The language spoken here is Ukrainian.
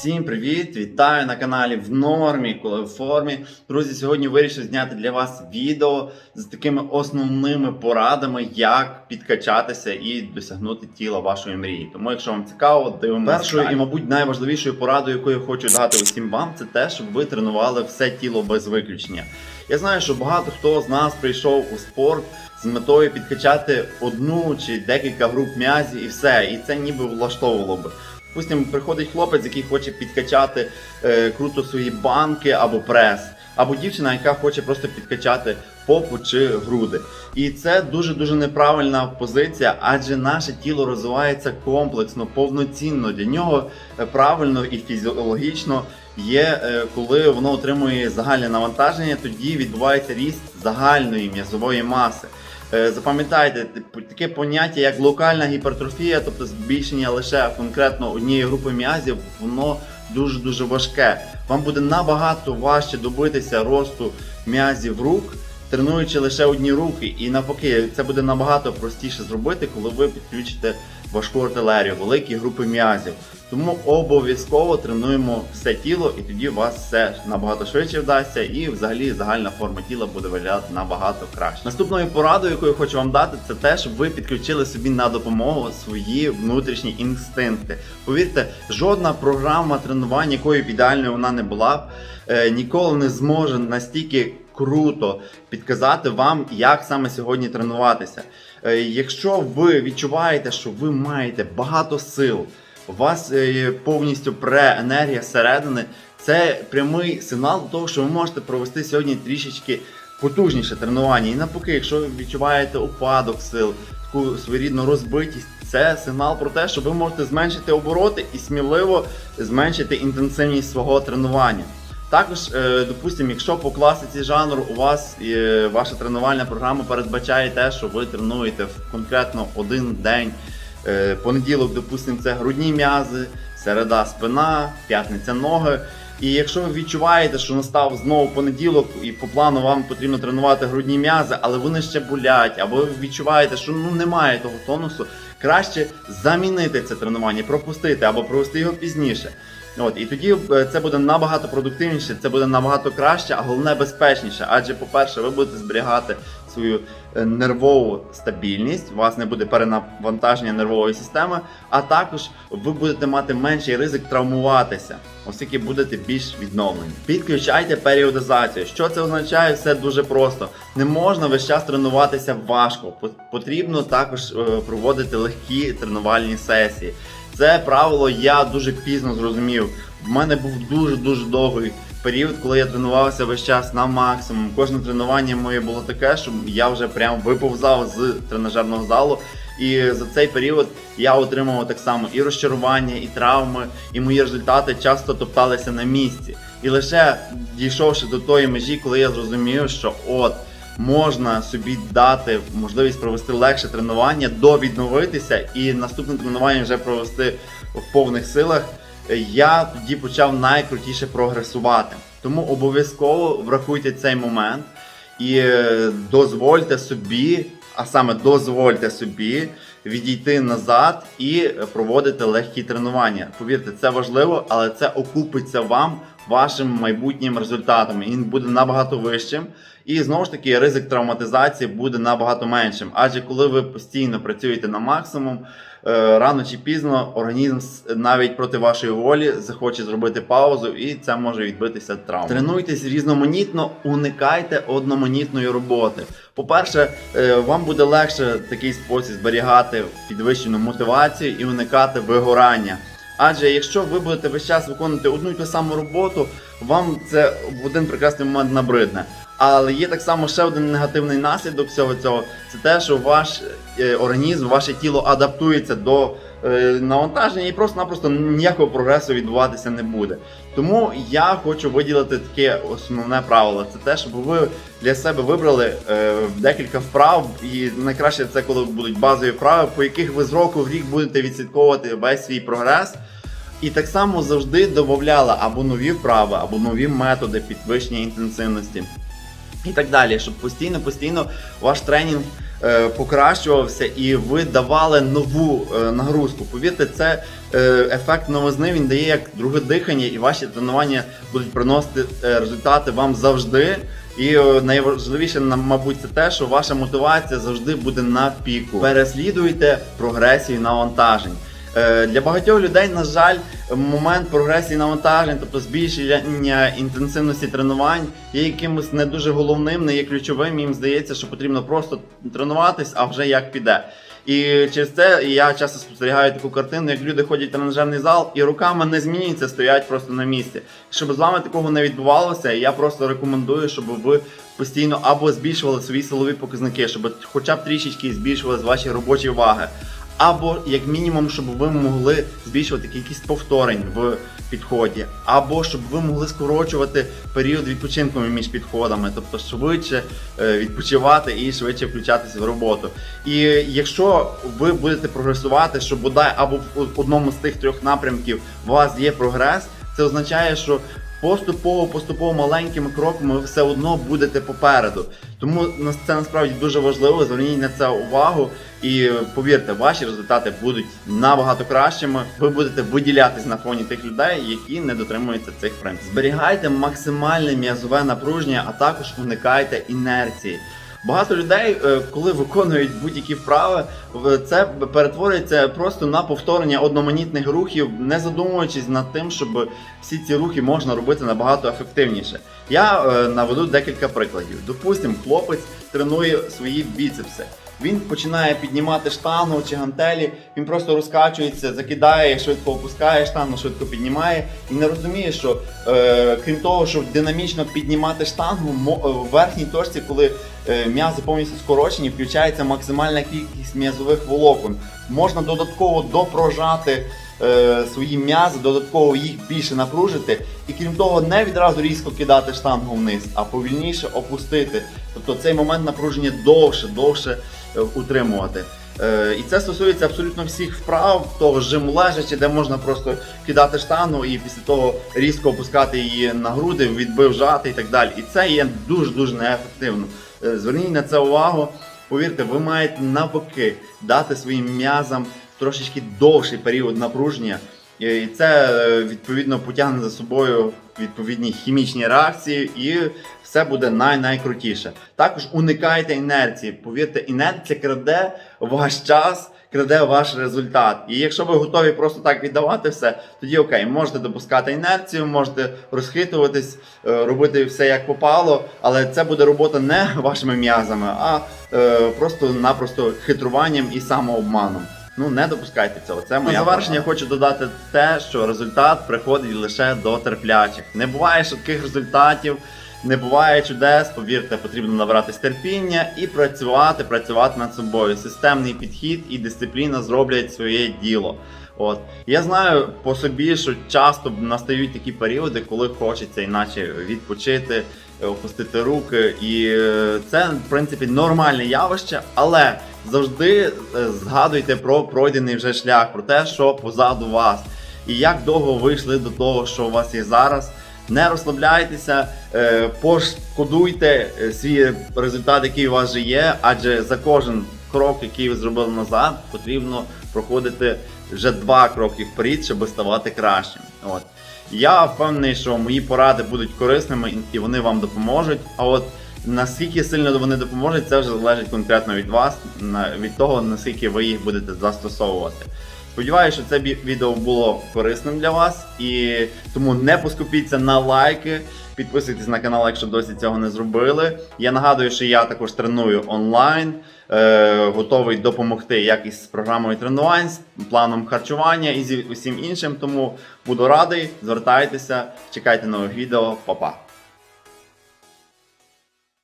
Всім привіт! Вітаю на каналі в нормі, коли в формі. Друзі, сьогодні вирішив зняти для вас відео з такими основними порадами, як підкачатися і досягнути тіла вашої мрії. Тому, якщо вам цікаво, дивимося. Першою і, мабуть, найважливішою порадою, яку я хочу дати усім вам, це те, щоб ви тренували все тіло без виключення. Я знаю, що багато хто з нас прийшов у спорт з метою підкачати одну чи декілька груп м'язів і все, і це ніби влаштовувало би. Допустимо, приходить хлопець, який хоче підкачати е, круто свої банки або прес, або дівчина, яка хоче просто підкачати попу чи груди. І це дуже дуже неправильна позиція, адже наше тіло розвивається комплексно, повноцінно. Для нього е, правильно і фізіологічно є, е, коли воно отримує загальне навантаження, тоді відбувається ріст загальної м'язової маси. Е, Запам'ятайте таке поняття, як локальна гіпертрофія, тобто збільшення лише конкретно однієї групи м'язів, воно дуже дуже важке. Вам буде набагато важче добитися росту м'язів рук, тренуючи лише одні руки. І навпаки, це буде набагато простіше зробити, коли ви підключите важку артилерію, великі групи м'язів. Тому обов'язково тренуємо все тіло, і тоді у вас все набагато швидше вдасться, і взагалі загальна форма тіла буде виглядати набагато краще. Наступною порадою, яку я хочу вам дати, це те, щоб ви підключили собі на допомогу свої внутрішні інстинкти. Повірте, жодна програма тренування, якою б ідеальною вона не була б, е, ніколи не зможе настільки круто підказати вам, як саме сьогодні тренуватися. Е, Якщо ви відчуваєте, що ви маєте багато сил, у вас е, повністю пре енергія зсередини, це прямий сигнал до того, що ви можете провести сьогодні трішечки потужніше тренування. І навпаки, якщо ви відчуваєте упадок сил, таку своєрідну розбитість, це сигнал про те, що ви можете зменшити обороти і сміливо зменшити інтенсивність свого тренування. Також, е, допустимо, якщо по класиці жанру у вас е, ваша тренувальна програма передбачає те, що ви тренуєте в конкретно один день. Е, Понеділок, допустимо, це грудні м'язи, середа спина, п'ятниця ноги. І якщо ви відчуваєте, що настав знову понеділок, і по плану вам потрібно тренувати грудні м'язи, але вони ще болять, або ви відчуваєте, що ну немає того тонусу, краще замінити це тренування, пропустити або провести його пізніше. От, і тоді е, це буде набагато продуктивніше, це буде набагато краще, а головне безпечніше. Адже, по-перше, ви будете зберігати свою е, нервову стабільність, у вас не буде перенавантаження нервової системи, а також ви будете мати менший ризик травмуватися, оскільки будете більш відновлені. Підключайте періодизацію. Що це означає? Все дуже просто. Не можна весь час тренуватися важко. Пот- Потрібно також е, проводити легкі тренувальні сесії. Це правило я дуже пізно зрозумів. В мене був дуже дуже довгий період, коли я тренувався весь час на максимум. Кожне тренування моє було таке, що я вже прям виповзав з тренажерного залу. І за цей період я отримував так само і розчарування, і травми, і мої результати часто топталися на місці. І лише дійшовши до тої межі, коли я зрозумів, що от можна собі дати можливість провести легше тренування, довідновитися і наступне тренування вже провести в повних силах. Я тоді почав найкрутіше прогресувати. Тому обов'язково врахуйте цей момент і е, дозвольте собі, а саме дозвольте собі відійти назад і проводити легкі тренування. Повірте, це важливо, але це окупиться вам вашим майбутнім результатом. Він буде набагато вищим. І знову ж таки, ризик травматизації буде набагато меншим. Адже коли ви постійно працюєте на максимум, е, рано чи пізно організм навіть проти вашої волі захоче зробити паузу, і це може відбитися травмою. Тренуйтесь різноманітно, уникайте одноманітної роботи. По-перше, е, вам буде легше в такий спосіб зберігати підвищену мотивацію і уникати вигорання. Адже якщо ви будете весь час виконувати одну й ту саму роботу, вам це в один прекрасний момент набридне. Але є так само ще один негативний наслідок всього цього. Це те, що ваш е, організм, ваше тіло адаптується до е, навантаження і просто-напросто ніякого прогресу відбуватися не буде. Тому я хочу виділити таке основне правило: це те, щоб ви для себе вибрали е, декілька вправ, і найкраще це коли будуть базові вправи, по яких ви з року в рік будете відслідковувати весь свій прогрес. І так само завжди додавали або нові вправи, або нові методи підвищення інтенсивності. І так далі, щоб постійно-постійно ваш тренінг е, покращувався і ви давали нову е, нагрузку. Повірте, це е, ефект новизни він дає як друге дихання, і ваші тренування будуть приносити результати вам завжди. І найважливіше, мабуть, це те, що ваша мотивація завжди буде на піку. Переслідуйте прогресію навантажень. Е, Для багатьох людей, на жаль, момент прогресії навантажень, тобто збільшення інтенсивності тренувань, є якимось не дуже головним, не є ключовим. Їм здається, що потрібно просто тренуватись, а вже як піде. І через це я часто спостерігаю таку картину, як люди ходять в тренажерний зал і руками не змінюються, стоять просто на місці. Щоб з вами такого не відбувалося, я просто рекомендую, щоб ви постійно або збільшували свої силові показники, щоб хоча б трішечки збільшували ваші робочі ваги. Або як мінімум, щоб ви могли збільшувати кількість повторень в підході, або щоб ви могли скорочувати період відпочинку між підходами, тобто швидше е, відпочивати і швидше включатися в роботу. І якщо ви будете прогресувати, що бодай або в одному з тих трьох напрямків у вас є прогрес, це означає, що поступово, поступово маленькими кроками ви все одно будете попереду. Тому це насправді дуже важливо. Зверніть на це увагу. І повірте, ваші результати будуть набагато кращими. Ви будете виділятись на фоні тих людей, які не дотримуються цих принципів. Зберігайте максимальне м'язове напруження, а також уникайте інерції. Багато людей, е, коли виконують будь-які вправи, це перетворюється просто на повторення одноманітних рухів, не задумуючись над тим, щоб всі ці рухи можна робити набагато ефективніше. Я е, наведу декілька прикладів. Допустимо, хлопець тренує свої біцепси. Він починає піднімати штангу чи гантелі, він просто розкачується, закидає, швидко опускає штангу, швидко піднімає і не розуміє, що е, крім того, що динамічно піднімати штангу, е, в верхній точці, коли е, м'язи повністю скорочені, включається максимальна кількість м'язових волокон. Можна додатково допрожати е, свої м'язи, додатково їх більше напружити, і крім того, не відразу різко кидати штангу вниз, а повільніше опустити. Тобто цей момент напруження довше, довше утримувати. Е, І це стосується абсолютно всіх вправ, того жиму лежачи, де можна просто кидати штангу і після того різко опускати її на груди, відбив жати і так далі. І це є дуже-дуже неефективно. Е, Зверніть на це увагу. Повірте, ви маєте навпаки дати своїм м'язам трошечки довший період напруження. І це е, відповідно потягне за собою відповідні хімічні реакції, і все буде най-найкрутіше. Також уникайте інерції. Повірте, інерція краде ваш час, краде ваш результат. І якщо ви готові просто так віддавати все, тоді окей, можете допускати інерцію, можете розхитуватись, е, робити все як попало, але це буде робота не вашими м'язами, а е, просто-напросто хитруванням і самообманом. Ну не допускайте цього. Це моя На завершення хочу додати те, що результат приходить лише до терплячих. Не буває швидких результатів, не буває чудес. Повірте, потрібно набратись терпіння і працювати, працювати над собою. Системний підхід і дисципліна зроблять своє діло. От я знаю по собі, що часто настають такі періоди, коли хочеться іначе відпочити, опустити руки, і е, це в принципі нормальне явище, але завжди е, згадуйте про пройдений вже шлях, про те, що позаду вас, і як довго ви йшли до того, що у вас є зараз. Не розслабляйтеся, е, пошкодуйте е, свій результат, який у вас вже є, адже за кожен крок, який ви зробили назад, потрібно проходити вже два кроки вперед, щоб ставати кращим. От. Я впевнений, що мої поради будуть корисними і вони вам допоможуть. А от наскільки сильно вони допоможуть, це вже залежить конкретно від вас, від того, наскільки ви їх будете застосовувати. Сподіваюся, що це відео було корисним для вас, і тому не поскупіться на лайки, підписуйтесь на канал, якщо досі цього не зробили. Я нагадую, що я також треную онлайн, е, готовий допомогти як із програмою тренувань, з планом харчування і з усім іншим. Тому буду радий, звертайтеся, чекайте нових відео, Па-па!